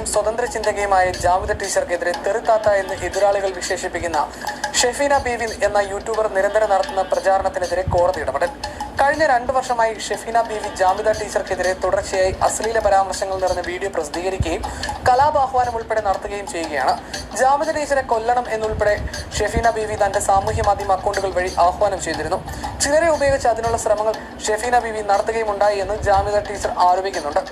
ചിന്തകയും സ്വതന്ത്ര ചിന്തകയുമായ ജാവിദ ടീച്ചർക്കെതിരെ തെറുത്താത്ത എന്ന് എതിരാളികൾ വിശേഷിപ്പിക്കുന്ന ഷെഫീന ബീവിൻ എന്ന യൂട്യൂബർ നിരന്തരം നടത്തുന്ന പ്രചാരണത്തിനെതിരെ കോടതി ഇടപെടൽ കഴിഞ്ഞ രണ്ടു വർഷമായി ഷെഫീന ബീവി ജാമിദ ടീച്ചർക്കെതിരെ തുടർച്ചയായി അശ്ലീല പരാമർശങ്ങൾ നിറഞ്ഞ വീഡിയോ പ്രസിദ്ധീകരിക്കുകയും കലാപാഹ്വാനം ഉൾപ്പെടെ നടത്തുകയും ചെയ്യുകയാണ്. ജാമിദ ടീച്ചറെ കൊല്ലണം എന്നുൾപ്പെടെ ഷെഫീന ബീവി തന്റെ സാമൂഹ്യ മാധ്യമ അക്കൗണ്ടുകൾ വഴി ആഹ്വാനം ചെയ്തിരുന്നു. ചിലരെ ഉപയോഗിച്ച് അതിനുള്ള ശ്രമങ്ങൾ ഷെഫീന ബീവി നടത്തുകയും ഉണ്ടായി എന്ന് ജാമിദ ടീച്ചർ ആരോപിക്കുന്നുണ്ട്.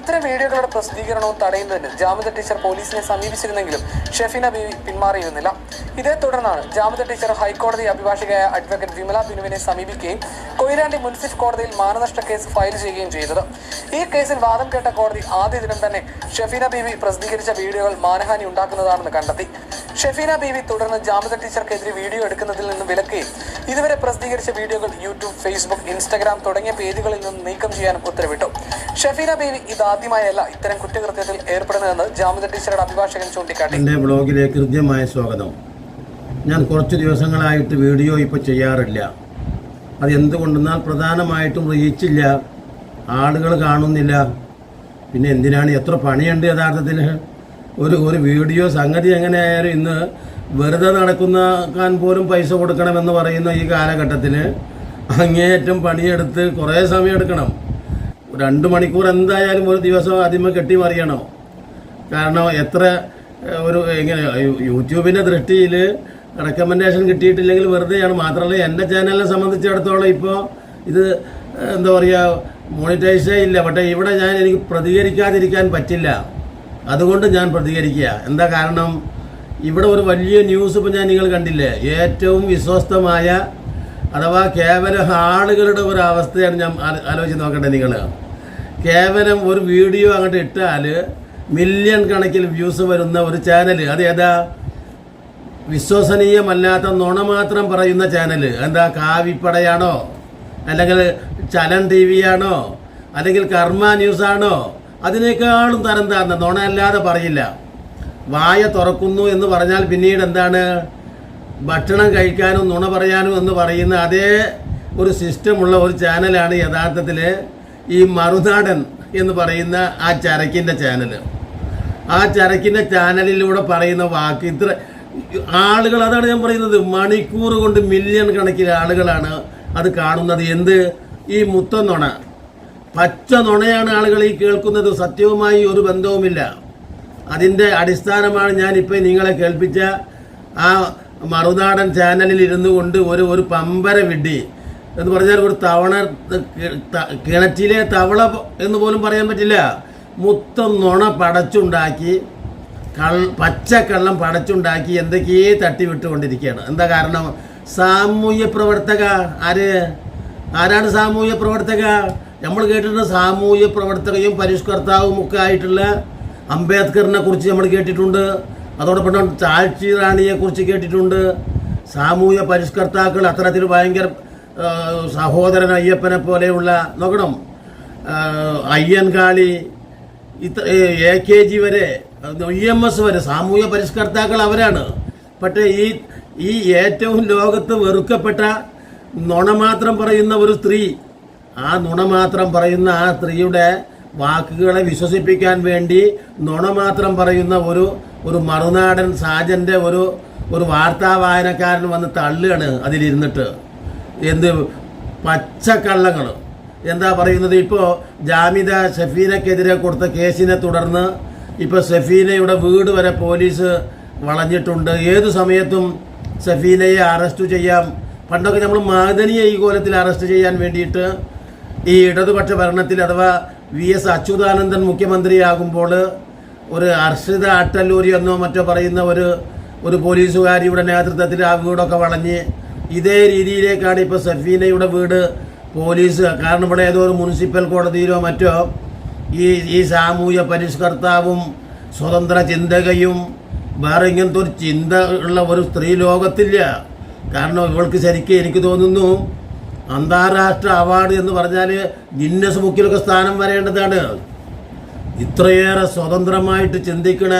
ഇത്തരം വീഡിയോകളുടെ പ്രസിദ്ധീകരണവും തടയുന്നതിന് ജാമിദ ടീച്ചർ പോലീസിനെ സമീപിച്ചിരുന്നെങ്കിലും ഷെഫീന ബീവി പിന്മാറിയിരുന്നില്ല. ഇതേ തുടർന്നാണ് ജാമിദ ടീച്ചർ ഹൈക്കോടതി അഭിഭാഷകയായ അഡ്വക്കേറ്റ് വിമല ബിനുവിനെ സമീപിക്കുകയും കൊയിലാണ്ടി മുൻസിഫ് കോടതിയിൽ മാനനഷ്ട കേസ് ഫയൽ ചെയ്യുകയും ചെയ്തത്. ഈ കേസിൽ വാദം കേട്ട കോടതി ആദ്യ ദിനം തന്നെ ഷെഫീന ബീവി പ്രസിദ്ധീകരിച്ച വീഡിയോകൾ മാനഹാനി ഉണ്ടാക്കുന്നതാണെന്ന് കണ്ടെത്തി. ഷെഫീന ബീവി തുടർന്ന് ജാമിദ ടീച്ചർക്കെതിരെ വീഡിയോ എടുക്കുന്നതിൽ നിന്ന് വിലക്കുകയും ഇതുവരെ പ്രസിദ്ധീകരിച്ച വീഡിയോകൾ യൂട്യൂബ് ഫേസ്ബുക്ക് ഇൻസ്റ്റാഗ്രാം തുടങ്ങിയ പേജുകളിൽ നിന്ന് നീക്കം ചെയ്യാനും ഉത്തരവിട്ടു. ഷെഫീന ബീവി ഇതാദ്യമായല്ല ഇത്തരം കുറ്റകൃത്യത്തിൽ ഏർപ്പെടുന്നതെന്ന് ജാമിദ ടീച്ചറുടെ അഭിഭാഷകൻ ചൂണ്ടിക്കാട്ടി. ബ്ലോഗിലേക്ക് ഹൃദ്യമായ സ്വാഗതം. ഞാൻ കുറച്ച് ദിവസങ്ങളായിട്ട് വീഡിയോ ഇപ്പോൾ ചെയ്യാറില്ല. അത് എന്തുകൊണ്ടെന്നാൽ പ്രധാനമായിട്ടും റീച്ചില്ല. ആളുകൾ കാണുന്നില്ല. പിന്നെ എന്തിനാണ് എത്ര പണിയുണ്ട് യഥാർത്ഥത്തിൽ ഒരു ഒരു വീഡിയോ സംഗതി എങ്ങനെയായാലും ഇന്ന് വെറുതെ നടക്കുന്നക്കാൻ പോലും പൈസ കൊടുക്കണമെന്ന് പറയുന്ന ഈ കാലഘട്ടത്തിൽ അങ്ങേയറ്റം പണിയെടുത്ത് കുറേ സമയം എടുക്കണം രണ്ട് മണിക്കൂർ എന്തായാലും ഒരു ദിവസം ആദ്യമേ കെട്ടി മറിയണം. കാരണം എത്ര ഒരു എങ്ങനെ യൂട്യൂബിന്റെ ദൃഷ്ടിയിൽ റെക്കമെൻഡേഷൻ കിട്ടിയിട്ടില്ലെങ്കിൽ വെറുതെയാണ്. മാത്രമല്ല എന്റെ ചാനലിനെ സംബന്ധിച്ചിടത്തോളം ഇപ്പോൾ ഇത് എന്താ പറയുക മോണിറ്റൈസേ ഇല്ല പക്ഷേ ഇവിടെ ഞാൻ എനിക്ക് പ്രതികരിക്കാതിരിക്കാൻ പറ്റില്ല. അതുകൊണ്ട് ഞാൻ പ്രതികരിക്കുക. എന്താ കാരണം? ഇവിടെ ഒരു വലിയ ന്യൂസ് ഇപ്പം ഞാൻ നിങ്ങൾ കണ്ടില്ലേ? ഏറ്റവും വിശ്വസ്തമായ അഥവാ കേവലം ആളുകളുടെ ഒരു അവസ്ഥയാണ് ഞാൻ ആലോചിച്ച് നോക്കട്ടെ നിങ്ങൾ. കേവലം ഒരു വീഡിയോ അങ്ങോട്ട് ഇട്ടാൽ മില്യൺ കണക്കിൽ വ്യൂസ് വരുന്ന ഒരു ചാനൽ അത് ഏതാ? വിശ്വസനീയമല്ലാത്ത നുണ മാത്രം പറയുന്ന ചാനൽ എന്താ കാവിപ്പടയാണോ? അല്ലെങ്കിൽ ചലൻ ടി വി ആണോ അല്ലെങ്കിൽ കർമ്മ ന്യൂസ് ആണോ അതിനേക്കാളും തരം താഴ്ന്ന നുണ അല്ലാതെ പറയില്ല. വായ തുറക്കുന്നു എന്ന് പറഞ്ഞാൽ പിന്നീട് എന്താണ്? ഭക്ഷണം കഴിക്കാനും നുണ പറയാനും എന്ന് പറയുന്ന അതേ ഒരു സിസ്റ്റമുള്ള ഒരു ചാനലാണ് യഥാർത്ഥത്തിൽ ഈ മറുനാടൻ എന്ന് പറയുന്ന ആ ചരക്കിന്റെ ചാനൽ ആ ചരക്കിന്റെ ചാനലിലൂടെ പറയുന്ന വാക്ക് ഇത്ര ആളുകൾ അതാണ് ഞാൻ പറയുന്നത്. മണിക്കൂർ കൊണ്ട് മില്യൺ കണക്കിന് ആളുകളാണ് അത് കാണുന്നത്. എന്ത്? ഈ മുത്ത നുണ. പച്ച നുണയാണ് ആളുകൾ ഈ കേൾക്കുന്നത്. സത്യവുമായി ഒരു ബന്ധവുമില്ല. അതിന്റെ അടിസ്ഥാനമാണ് ഞാൻ ഇപ്പൊ നിങ്ങളെ കേൾപ്പിച്ച ആ മറുനാടൻ ചാനലിൽ ഇരുന്നു കൊണ്ട് ഒരു ഒരു പമ്പര വിഡ്ഡി എന്ന് പറഞ്ഞാൽ ഒരു തവണ കിണറ്റിലെ തവള എന്ന് പോലും പറയാൻ പറ്റില്ല. മുത്തം നുണ പടച്ചുണ്ടാക്കി പച്ചക്കള്ളം പടച്ചുണ്ടാക്കി എന്തൊക്കെയേ തട്ടിവിട്ടുകൊണ്ടിരിക്കുകയാണ്. എന്താ കാരണം? സാമൂഹ്യ പ്രവർത്തക. ആര്? ആരാണ് സാമൂഹ്യ പ്രവർത്തക? നമ്മൾ കേട്ടിട്ടുണ്ട് സാമൂഹ്യ പ്രവർത്തകയും പരിഷ്കർത്താവും ഒക്കെ ആയിട്ടുള്ള അംബേദ്കറിനെ കുറിച്ച് നമ്മൾ കേട്ടിട്ടുണ്ട്. അതോടൊപ്പം തന്നെ റാണിയെ കുറിച്ച് കേട്ടിട്ടുണ്ട്. സാമൂഹ്യ പരിഷ്കർത്താക്കൾ അത്തരത്തിൽ ഭയങ്കര സഹോദരൻ അയ്യപ്പനെ പോലെയുള്ള നോക്കണം. അയ്യൻകാളി ഇത്ര എ കെ ജി വരെ ഇ എം എസ് വരെ. സാമൂഹ്യ പരിഷ്കർത്താക്കൾ അവരാണ്. പക്ഷേ ഈ ഈ ഏറ്റവും ലോകത്ത് വെറുക്കപ്പെട്ട നുണ മാത്രം പറയുന്ന ഒരു സ്ത്രീ ആ നുണ മാത്രം പറയുന്ന ആ സ്ത്രീയുടെ വാക്കുകളെ വിശ്വസിപ്പിക്കാൻ വേണ്ടി നുണ മാത്രം പറയുന്ന ഒരു ഒരു മറുനാടൻ സാജന്റെ ഒരു ഒരു വാർത്താ വായനക്കാരൻ വന്ന് തള്ളുകയാണ് അതിലിരുന്നിട്ട്. എന്ത് പച്ചക്കള്ളങ്ങൾ എന്താ പറയുന്നത്? ഇപ്പോൾ ജാമിദ ഷഫീനക്കെതിരെ കൊടുത്ത കേസിനെ തുടർന്ന് ഇപ്പോൾ സഫീനയുടെ വീട് വരെ പോലീസ് വളഞ്ഞിട്ടുണ്ട്. ഏത് സമയത്തും സഫീനയെ അറസ്റ്റ് ചെയ്യാം. പണ്ടൊക്കെ നമ്മൾ മാദനിയെ ഈ കോലത്തിൽ അറസ്റ്റ് ചെയ്യാൻ വേണ്ടിയിട്ട് ഈ ഇടതുപക്ഷ ഭരണത്തിൽ അഥവാ വി എസ് അച്യുതാനന്ദൻ മുഖ്യമന്ത്രിയാകുമ്പോൾ ഒരു അർഷിത അട്ടല്ലൂരി എന്നോ മറ്റോ പറയുന്ന ഒരു ഒരു പോലീസുകാരിയുടെ നേതൃത്വത്തിൽ ആ വീടൊക്കെ വളഞ്ഞ് ഇതേ രീതിയിലേക്കാണ് ഇപ്പോൾ സഫീനയുടെ വീട് പോലീസ്. കാരണം ഇവിടെ ഏതോ ഒരു മുനിസിപ്പൽ കോടതിയിലോ മറ്റോ ഈ ഈ സാമൂഹ്യ പരിഷ്കർത്താവും സ്വതന്ത്ര ചിന്തകയും വേറെ ഇങ്ങനത്തെ ഒരു ചിന്ത ഉള്ള ഒരു സ്ത്രീ ലോകത്തില്ല. കാരണം ഇവൾക്ക് ശരിക്കും എനിക്ക് തോന്നുന്നു അന്താരാഷ്ട്ര അവാർഡ് എന്ന് പറഞ്ഞാൽ ഗിന്നസ് ബുക്കിലൊക്കെ സ്ഥാനം വരേണ്ടതാണ്. ഇത്രയേറെ സ്വതന്ത്രമായിട്ട് ചിന്തിക്കണ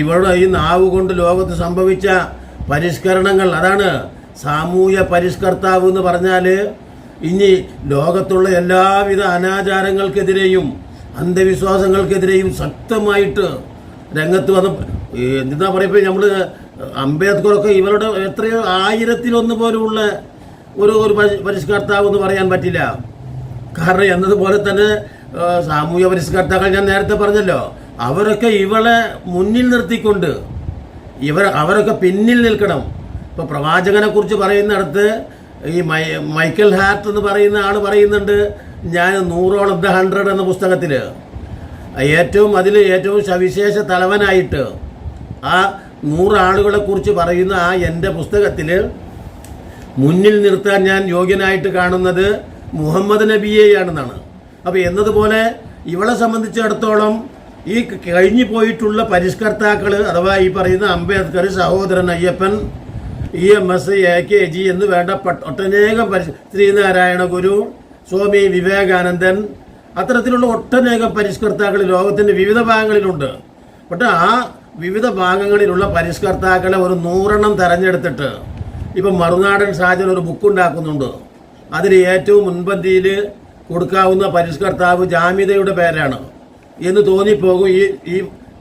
ഇവരുടെ ഈ നാവ് കൊണ്ട് ലോകത്ത് സംഭവിച്ച പരിഷ്കരണങ്ങൾ അതാണ്. സാമൂഹ്യ പരിഷ്കർത്താവ് എന്ന് പറഞ്ഞാൽ ഇനി ലോകത്തുള്ള എല്ലാവിധ അനാചാരങ്ങൾക്കെതിരെയും അന്ധവിശ്വാസങ്ങൾക്കെതിരെയും ശക്തമായിട്ട് രംഗത്ത് വന്ന എന്താ പറയപ്പോ നമ്മൾ അംബേദ്കറൊക്കെ ഇവരുടെ എത്രയോ ആയിരത്തിലൊന്ന് പോലുമുള്ള ഒരു ഒരു പരി- പരിഷ്കർത്താവ് എന്ന് പറയാൻ പറ്റില്ല. കാരണം എന്നതുപോലെ തന്നെ സാമൂഹ്യ പരിഷ്കർത്താക്കൾ ഞാൻ നേരത്തെ പറഞ്ഞല്ലോ. അവരൊക്കെ ഇവളെ മുന്നിൽ നിർത്തിക്കൊണ്ട് ഇവർ അവരൊക്കെ പിന്നിൽ നിൽക്കണം. ഇപ്പൊ പ്രവാചകനെ കുറിച്ച് പറയുന്നിടത്ത് ഈ മൈ മൈക്കൽ ഹാർട്ട് എന്ന് പറയുന്ന ആൾ പറയുന്നുണ്ട് ഞാൻ നൂറോളം ദ ഹൺഡ്രഡ് എന്ന പുസ്തകത്തിൽ ഏറ്റവും അതിൽ ഏറ്റവും സവിശേഷ തലവനായിട്ട് ആ നൂറ് ആളുകളെ കുറിച്ച് പറയുന്ന ആ എന്റെ പുസ്തകത്തിൽ മുന്നിൽ നിർത്താൻ ഞാൻ യോഗ്യനായിട്ട് കാണുന്നത് മുഹമ്മദ് നബിയെയാണെന്നാണ്. അപ്പോൾ എന്നതുപോലെ ഇവളെ സംബന്ധിച്ചിടത്തോളം ഈ കഴിഞ്ഞു പോയിട്ടുള്ള പരിഷ്കർത്താക്കൾ അഥവാ ഈ പറയുന്ന Ambedkar Sahodaran Ayyappan E M S A K G എന്ന് വേണ്ട ഒട്ടനേകം പരി ശ്രീനാരായണ ഗുരു സ്വാമി വിവേകാനന്ദൻ അത്തരത്തിലുള്ള ഒട്ടനേകം പരിഷ്കർത്താക്കൾ ലോകത്തിന്റെ വിവിധ ഭാഗങ്ങളിലുണ്ട്. പക്ഷെ ആ വിവിധ ഭാഗങ്ങളിലുള്ള പരിഷ്കർത്താക്കളെ ഒരു നൂറെണ്ണം തെരഞ്ഞെടുത്തിട്ട് ഇപ്പം മറുനാടൻ ഷാജൻ ഒരു ബുക്ക് ഉണ്ടാക്കുന്നുണ്ട്. അതിൽ ഏറ്റവും മുൻപന്തിയിൽ കൊടുക്കാവുന്ന പരിഷ്കർത്താവ് ജാമ്യതയുടെ പേരാണ്. എന്ന് തോന്നിപ്പോകും ഈ ഈ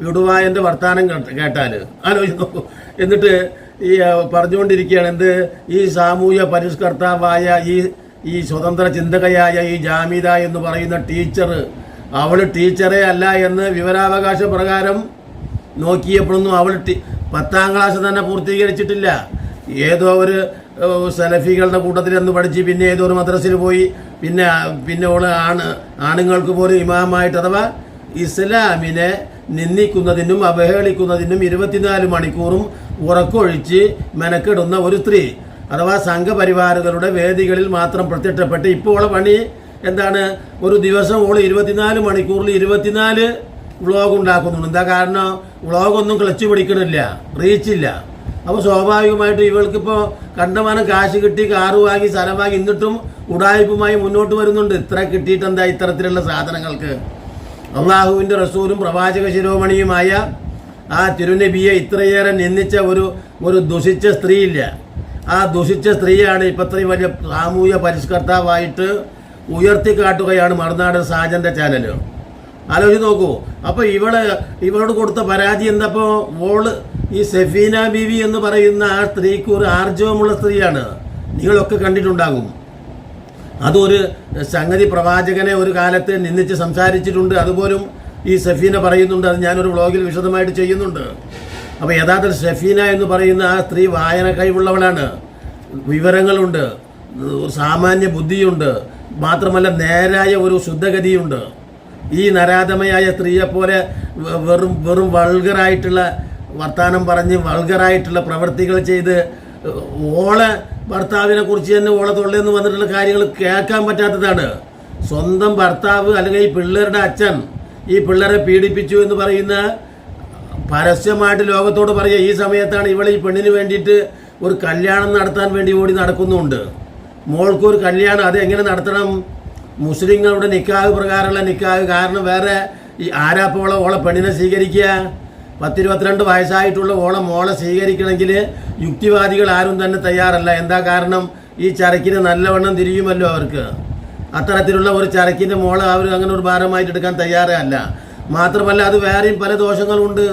വിടുവായന്റെ വർത്തമാനം കേട്ടാൽ ആലോചിച്ച് നോക്കൂ. എന്നിട്ട് ഈ പറഞ്ഞുകൊണ്ടിരിക്കുകയാണ് എന്ത് ഈ സാമൂഹ്യ പരിഷ്കർത്താവായ ഈ ഈ സ്വതന്ത്ര ചിന്തകയായ ഈ ജാമിത എന്ന് പറയുന്ന ടീച്ചർ അവൾ ടീച്ചറേ അല്ല എന്ന് വിവരാവകാശ പ്രകാരം നോക്കിയപ്പോഴൊന്നും അവൾ പത്താം ക്ലാസ് തന്നെ പൂർത്തീകരിച്ചിട്ടില്ല. ഏതോ ഒരു സലഫികളുടെ കൂട്ടത്തിൽ എന്ന് പഠിച്ച് പിന്നെ ഏതോ ഒരു മദ്രസയിൽ പോയി. പിന്നെ പിന്നെ ഓൾ ആണ് ആണുങ്ങൾക്ക് പോലും ഇമാമായിട്ട് അഥവാ ഇസ്ലാമിനെ നിന്ദിക്കുന്നതിനും അവഹേളിക്കുന്നതിനും ഇരുപത്തിനാല് മണിക്കൂറും ഉറക്കൊഴിച്ച് മെനക്കെടുന്ന ഒരു സ്ത്രീ. അഥവാ സംഘപരിവാറുകളുടെ വേദികളിൽ മാത്രം പ്രത്യക്ഷപ്പെട്ട് ഇപ്പോൾ പണി എന്താണ്? ഒരു ദിവസം ഓൾ ഇരുപത്തിനാല് മണിക്കൂറിൽ ഇരുപത്തിനാല് വ്ളോഗ് ഉണ്ടാക്കുന്നുണ്ട്. എന്താ കാരണം? വ്ളോഗൊന്നും ക്ലച്ച് പിടിക്കണില്ല. റീച്ചില്ല അപ്പോൾ സ്വാഭാവികമായിട്ടും ഇവൾക്കിപ്പോൾ കണ്ടമാനം കാശ് കിട്ടി കാറ് വാങ്ങി സ്ഥലം വാങ്ങി എന്നിട്ടും ഉടായ്പുമായി മുന്നോട്ട് വരുന്നുണ്ട്. ഇത്ര കിട്ടിയിട്ട് എന്താ ഇത്തരത്തിലുള്ള സാധനങ്ങൾക്ക്? അള്ളാഹുവിന്റെ റസൂലും പ്രവാചക ശിരോമണിയുമായ ആ തിരുനബിയെ ഇത്രയേറെ നിന്ദിച്ച ഒരു ഒരു ദുഷിച്ച സ്ത്രീയില്ല ആ ദുഷിച്ച സ്ത്രീയാണ് ഇപ്പം ഇത്രയും വലിയ സാമൂഹ്യ പരിഷ്കർത്താവായിട്ട് ഉയർത്തിക്കാട്ടുകയാണ് മറുനാടൻ സാജന്റെ ചാനൽ ആലോചിച്ച് നോക്കൂ. അപ്പോൾ ഇവൾ ഇവളോട് കൊടുത്ത പരാതി എന്തപ്പോൾ ഓൾ ഈ സെഫീന ബീവി എന്ന് പറയുന്ന ആ സ്ത്രീക്ക് ഒരു ആർജവമുള്ള സ്ത്രീയാണ്. നിങ്ങളൊക്കെ കണ്ടിട്ടുണ്ടാകും. അതൊരു സംഗതി പ്രവാചകനെ ഒരു കാലത്ത് നിന്നിച്ച് സംസാരിച്ചിട്ടുണ്ട്. അതുപോലും ഈ സഫീന പറയുന്നുണ്ട്. അത് ഞാനൊരു വ്ളോഗിൽ വിശദമായിട്ട് ചെയ്യുന്നുണ്ട്. അപ്പോൾ യഥാർത്ഥ ഷെഫീന എന്ന് പറയുന്ന ആ സ്ത്രീ വായന കഴിവുള്ളവളാണ് വിവരങ്ങളുണ്ട് സാമാന്യ ബുദ്ധിയുണ്ട് മാത്രമല്ല നേരായ ഒരു ശുദ്ധഗതിയുണ്ട്. ഈ നരാധമയായ സ്ത്രീയെപ്പോലെ വെറും വെറും വൾഗറായിട്ടുള്ള വർത്തമാനം പറഞ്ഞ് വൾഗറായിട്ടുള്ള പ്രവൃത്തികൾ ചെയ്ത് ഓളെ ഭർത്താവിനെ കുറിച്ച് തന്നെ ഓളെ തൊള്ളേന്ന് വന്നിട്ടുള്ള കാര്യങ്ങൾ കേൾക്കാൻ പറ്റാത്തതാണ്. സ്വന്തം ഭർത്താവ് അല്ലെങ്കിൽ ഈ പിള്ളേരുടെ അച്ഛൻ ഈ പിള്ളേരെ പീഡിപ്പിച്ചു എന്ന് പറയുന്ന പരസ്യമായിട്ട് ലോകത്തോട് പറയുക ഈ സമയത്താണ് ഇവൾ ഈ പെണ്ണിന് വേണ്ടിയിട്ട് ഒരു കല്യാണം നടത്താൻ വേണ്ടി ഓടി നടക്കുന്നുണ്ട്. മോൾക്ക് ഒരു കല്യാണം അത് എങ്ങനെ നടത്തണം? മുസ്ലിങ്ങളുടെ നിക്കാഹ് പ്രകാരമുള്ള നിക്കാഹ്. കാരണം വേറെ ഈ ആരാപ്പോളെ ഓളെ പെണ്ണിനെ സ്വീകരിക്കുക? പത്തിരുപത്തിരണ്ട് വയസ്സായിട്ടുള്ള ഓളെ മോളെ സ്വീകരിക്കണമെങ്കിൽ യുക്തിവാദികൾ ആരും തന്നെ തയ്യാറല്ല. എന്താ കാരണം? ഈ ചരക്കിന് നല്ലവണ്ണം തിരിയുമല്ലോ അവർക്ക്. അത്തരത്തിലുള്ള ഒരു ചരക്കിന്റെ മോളെ അവർ അങ്ങനെ ഒരു ഭാരമായിട്ട് എടുക്കാൻ തയ്യാറല്ല. മാത്രമല്ല അത് വേറെയും പല ദോഷങ്ങളുണ്ട്.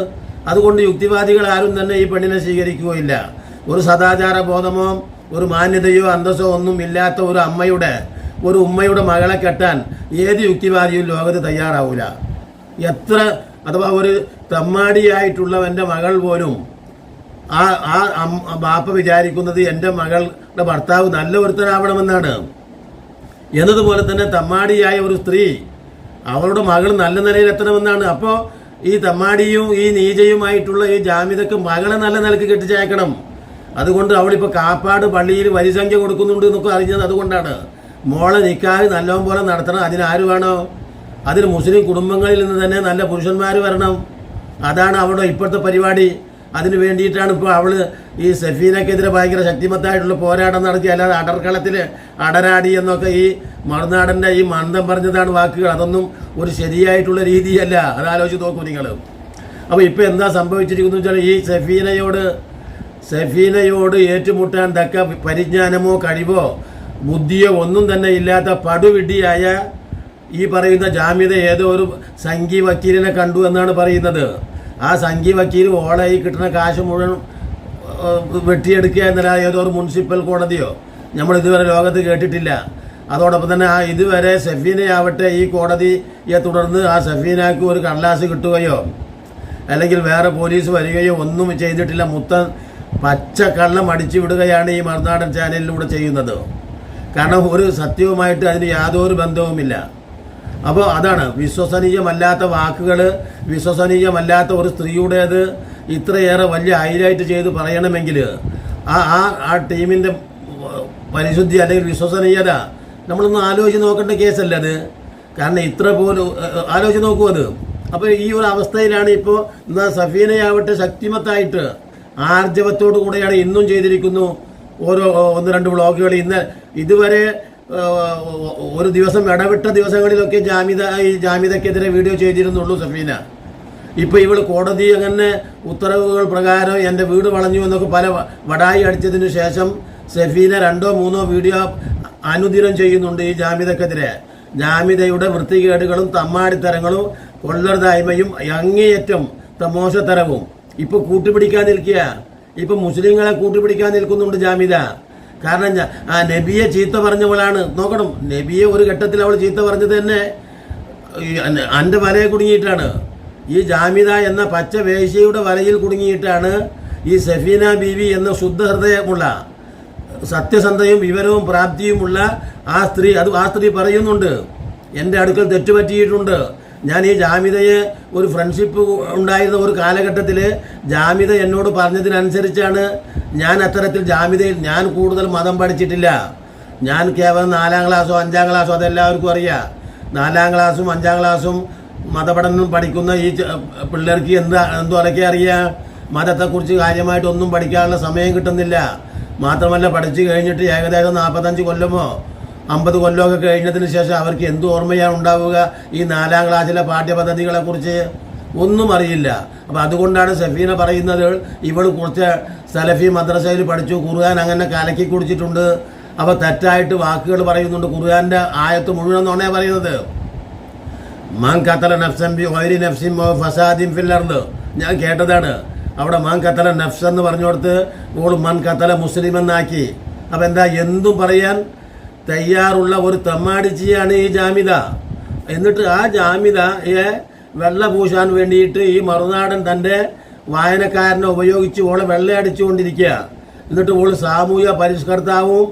അതുകൊണ്ട് യുക്തിവാദികൾ ആരും തന്നെ ഈ പെണ്ണിനെ സ്വീകരിക്കുകയില്ല. ഒരു സദാചാര ബോധമോ ഒരു മാന്യതയോ അന്തസ്സോ ഒന്നും ഇല്ലാത്ത ഒരു അമ്മയുടെ ഒരു ഉമ്മയുടെ മകളെ കെട്ടാൻ ഏത് യുക്തിവാദിയും ലോകത്ത് തയ്യാറാവില്ല എത്ര അഥവാ ഒരു തെമ്മാടിയായിട്ടുള്ളവന്റെ മകൾ പോലും ആ ആ ബാപ്പ വിചാരിക്കുന്നത് എന്റെ മകളുടെ ഭർത്താവ് നല്ല ഒരുത്തനാവണമെന്നാണ്. എന്നതുപോലെ തന്നെ തമ്മാടിയായ ഒരു സ്ത്രീ അവളുടെ മകൾ നല്ല നിലയിൽ എത്തണമെന്നാണ് അപ്പോൾ ഈ തമ്മാടിയും ഈ നീജയുമായിട്ടുള്ള ഈ ജാമ്യതക്ക് മകളെ നല്ല നിലയ്ക്ക് കെട്ടിച്ചയക്കണം. അതുകൊണ്ട് അവളിപ്പോൾ കാപ്പാട് പള്ളിയിൽ വരിസംഖ്യ കൊടുക്കുന്നുണ്ട് എന്നൊക്കെ അറിഞ്ഞത് അതുകൊണ്ടാണ്. മോളെ നിൽക്കാതെ നല്ലോം പോലെ നടത്തണം. അതിനാര് വേണോ? അതിന് മുസ്ലിം കുടുംബങ്ങളിൽ നിന്ന് തന്നെ നല്ല പുരുഷന്മാർ വരണം. അതാണ് അവിടെ ഇപ്പോഴത്തെ പരിപാടി. അതിന് വേണ്ടിയിട്ടാണ് ഇപ്പോൾ അവൾ ഈ സഫീനക്കെതിരെ ഭയങ്കര ശക്തിമത്തായിട്ടുള്ള പോരാട്ടം നടത്തി അല്ലാതെ അടർക്കളത്തിൽ അടരാടി എന്നൊക്കെ ഈ മറുനാടന്റെ ഈ മന്ദം പറഞ്ഞതാണ് വാക്കുകൾ. അതൊന്നും ഒരു ശരിയായിട്ടുള്ള രീതിയല്ല. അത് ആലോചിച്ച് നോക്കൂ നിങ്ങൾ അപ്പോൾ ഇപ്പോൾ എന്താ സംഭവിച്ചിരിക്കുന്നു വെച്ചാൽ ഈ സഫീനയോട് സഫീനയോട് ഏറ്റുമുട്ടാൻ തക്ക പരിജ്ഞാനമോ കഴിവോ ബുദ്ധിയോ ഒന്നും തന്നെ ഇല്ലാത്ത പടുവിഡിയായ ഈ പറയുന്ന ജാമ്യത ഏതോ ഒരു സംഘി വക്കീലിനെ കണ്ടു എന്നാണ് പറയുന്നത്. ആ സംഖ്യ വക്കീൽ ഓളായി കിട്ടുന്ന കാശ് മുഴുവൻ വെട്ടിയെടുക്കുക എന്നല്ല ഏതോ ഒരു മുനിസിപ്പൽ കോടതിയോ. നമ്മൾ ഇതുവരെ ലോകത്ത് കേട്ടിട്ടില്ല. അതോടൊപ്പം തന്നെ ആ ഇതുവരെ സഫീനയാവട്ടെ ഈ കോടതിയെ തുടർന്ന് ആ സഫീനക്ക് ഒരു കടലാസ് കിട്ടുകയോ അല്ലെങ്കിൽ വേറെ പോലീസ് വരികയോ ഒന്നും ചെയ്തിട്ടില്ല. മുത്തം പച്ച കള്ളം അടിച്ചു വിടുകയാണ് ഈ മറുനാടൻ ചാനലിലൂടെ ചെയ്യുന്നത്. കാരണം ഒരു സത്യവുമായിട്ട് അതിന് യാതൊരു ബന്ധവുമില്ല. അപ്പോൾ അതാണ് വിശ്വസനീയമല്ലാത്ത വാക്കുകൾ വിശ്വസനീയമല്ലാത്ത ഒരു സ്ത്രീയുടേത് ഇത്രയേറെ വലിയ ഹൈലൈറ്റ് ചെയ്ത് പറയണമെങ്കിൽ ആ ആ ആ ടീമിന്റെ പരിശുദ്ധി അല്ലെങ്കിൽ വിശ്വസനീയത നമ്മളൊന്ന് ആലോചിച്ച് നോക്കേണ്ട കേസല്ല അത്? കാരണം ഇത്ര പോലും ആലോചിച്ച് നോക്കൂ അത്. അപ്പോൾ ഈ ഒരു അവസ്ഥയിലാണ് ഇപ്പോൾ എന്നാൽ സഫീനയാവട്ടെ ശക്തിമത്തായിട്ട് ആർജവത്തോടു കൂടെയാണ് ഇന്നും ചെയ്തിരിക്കുന്നു ഓരോ ഒന്ന് രണ്ട് ബ്ലോക്കുകൾ ഇന്ന് ഇതുവരെ ഒരു ദിവസം ഇടവിട്ട ദിവസങ്ങളിലൊക്കെ ജാമ്യത ഈ ജാമ്യതക്കെതിരെ വീഡിയോ ചെയ്തിരുന്നുള്ളൂ സഫീന. ഇപ്പൊ ഇവൾ കോടതി അങ്ങനെ ഉത്തരവുകൾ പ്രകാരം എന്റെ വീട് വളഞ്ഞു എന്നൊക്കെ പല വടായി അടിച്ചതിനു ശേഷം സഫീന രണ്ടോ മൂന്നോ വീഡിയോ അനുദിനം ചെയ്യുന്നുണ്ട് ഈ ജാമ്യതക്കെതിരെ. ജാമ്യതയുടെ വൃത്തികേടുകളും തമ്മാടിത്തരങ്ങളും കൊള്ളർതായ്മയും അങ്ങേയറ്റം തമോശത്തരവും. ഇപ്പൊ കൂട്ടുപിടിക്കാൻ നിൽക്കുക ഇപ്പൊ മുസ്ലിങ്ങളെ കൂട്ടുപിടിക്കാൻ നിൽക്കുന്നുണ്ട് ജാമ്യത. കാരണം ആ നബിയെ ചീത്ത പറഞ്ഞവളാണ് നോക്കണം നബിയെ ഒരു ഘട്ടത്തിൽ അവൾ ചീത്ത പറഞ്ഞത് തന്നെ അന്റെ വലയെ കുടുങ്ങിയിട്ടാണ്. ഈ ജാമിദ എന്ന പച്ച വേശ്യയുടെ വലയിൽ കുടുങ്ങിയിട്ടാണ് ഈ സഫീന ബീവി എന്ന ശുദ്ധഹൃദയമുള്ള സത്യസന്ധയും വിവരവും പ്രാപ്തിയുമുള്ള ആ സ്ത്രീ അത് ആ സ്ത്രീ പറയുന്നുണ്ട്. എന്റെ അടുക്കൽ തെറ്റുപറ്റിയിട്ടുണ്ട്. ഞാൻ ഈ ജാമിതയെ ഒരു ഫ്രണ്ട്ഷിപ്പ് ഉണ്ടായിരുന്ന ഒരു കാലഘട്ടത്തിൽ ജാമിത എന്നോട് പറഞ്ഞതിനനുസരിച്ചാണ് ഞാൻ അത്തരത്തിൽ ജാമിതയിൽ ഞാൻ കൂടുതൽ മതം പഠിച്ചിട്ടില്ല. ഞാൻ കേവലം നാലാം ക്ലാസ്സോ അഞ്ചാം ക്ലാസ്സോ അതെല്ലാവർക്കും അറിയാം. നാലാം ക്ലാസ്സും അഞ്ചാം ക്ലാസ്സും മതപഠനം പഠിക്കുന്ന ഈ പിള്ളേർക്ക് എന്താ എന്തോ അതൊക്കെ അറിയാം. മതത്തെക്കുറിച്ച് കാര്യമായിട്ടൊന്നും പഠിക്കാനുള്ള സമയം കിട്ടുന്നില്ല. മാത്രമല്ല പഠിച്ചു കഴിഞ്ഞിട്ട് ഏകദേശം നാൽപ്പത്തഞ്ച് കൊല്ലമോ അമ്പത് കൊല്ലമൊക്കെ കഴിഞ്ഞതിന് ശേഷം അവർക്ക് എന്ത് ഓർമ്മയാണ് ഉണ്ടാവുക? ഈ നാലാം ക്ലാസ്സിലെ പാഠ്യപദ്ധതികളെക്കുറിച്ച് ഒന്നും അറിയില്ല. അപ്പോൾ അതുകൊണ്ടാണ് സഫീന പറയുന്നത് ഇവൾ കുറച്ച് സലഫി മദ്രസയിൽ പഠിച്ചു ഖുർആൻ അങ്ങനെ കലക്കി കുടിച്ചിട്ടുണ്ട്. അപ്പോൾ തെറ്റായിട്ട് വാക്കുകൾ പറയുന്നുണ്ട്. ഖുർആന്റെ ആയത്ത് മുഴുവൻ നോണേ പറയുന്നത്? മാൻ കത്തല നഫ്സൻ ബി വൈരി നഫ്സിൻ ഫസാദിം ഫസാദിൻ ഫില്ലർന്ന് ഞാൻ കേട്ടതാണ്. അവിടെ മാൻ കത്തല നഫ്സ് എന്ന് പറഞ്ഞുകൊടുത്ത് ഓൾ മൻ കത്തല മുസ്ലിം എന്നാക്കി അപ്പോൾ എന്താ എന്തും പറയാൻ തയ്യാറുള്ള ഒരു തമ്മാടിച്ചിയാണ് ഈ ജാമിത എന്നിട്ട് ആ ജാമിതയെ വെള്ള പൂശാൻ വേണ്ടിയിട്ട് ഈ മറുനാടൻ തന്റെ വായനക്കാരനെ ഉപയോഗിച്ച് ഓളെ വെള്ളയടിച്ചുകൊണ്ടിരിക്കുക. എന്നിട്ട് ഓൾ സാമൂഹ്യ പരിഷ്കർത്താവും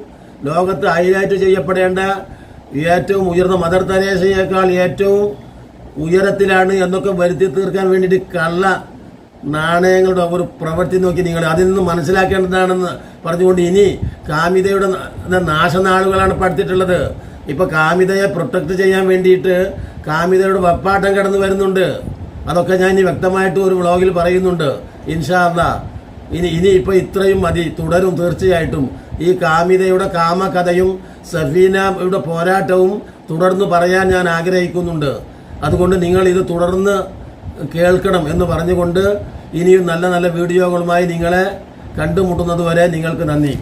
ലോകത്ത് ഹൈലൈറ്റ് ചെയ്യപ്പെടേണ്ട ഏറ്റവും ഉയർന്ന മദർ തെരേസയേക്കാൾ ഏറ്റവും ഉയരത്തിലാണ് എന്നൊക്കെ വരുത്തി തീർക്കാൻ വേണ്ടിയിട്ട് കള്ള നാണയങ്ങളുടെ ഒരു പ്രവൃത്തി നോക്കി നിങ്ങൾ അതിൽ നിന്ന് മനസ്സിലാക്കേണ്ടതാണെന്ന് പറഞ്ഞുകൊണ്ട് ഇനി കാമിതയുടെ നാശനാളുകളാണ് പഠിച്ചിട്ടുള്ളത് ഇപ്പോൾ കാമിതയെ പ്രൊട്ടക്ട് ചെയ്യാൻ വേണ്ടിയിട്ട് കാമിതയുടെ വെപ്പാട്ടം കടന്നു വരുന്നുണ്ട്. അതൊക്കെ ഞാൻ ഇനി വ്യക്തമായിട്ട് ഒരു വ്ളോഗിൽ പറയുന്നുണ്ട്. ഇൻഷാ അല്ലാ ഇനി ഇനി ഇപ്പൊ ഇത്രയും മതി. തുടരും തീർച്ചയായിട്ടും. ഈ കാമിതയുടെ കാമകഥയും സഫീനയുടെ പോരാട്ടവും തുടർന്ന് പറയാൻ ഞാൻ ആഗ്രഹിക്കുന്നുണ്ട്. അതുകൊണ്ട് നിങ്ങൾ ഇത് തുടർന്ന് കേൾക്കണം എന്ന് പറഞ്ഞുകൊണ്ട് ഇനിയും നല്ല നല്ല വീഡിയോകളുമായി നിങ്ങളെ കണ്ടുമുട്ടുന്നതുവരെ നിങ്ങൾക്ക് നന്ദി.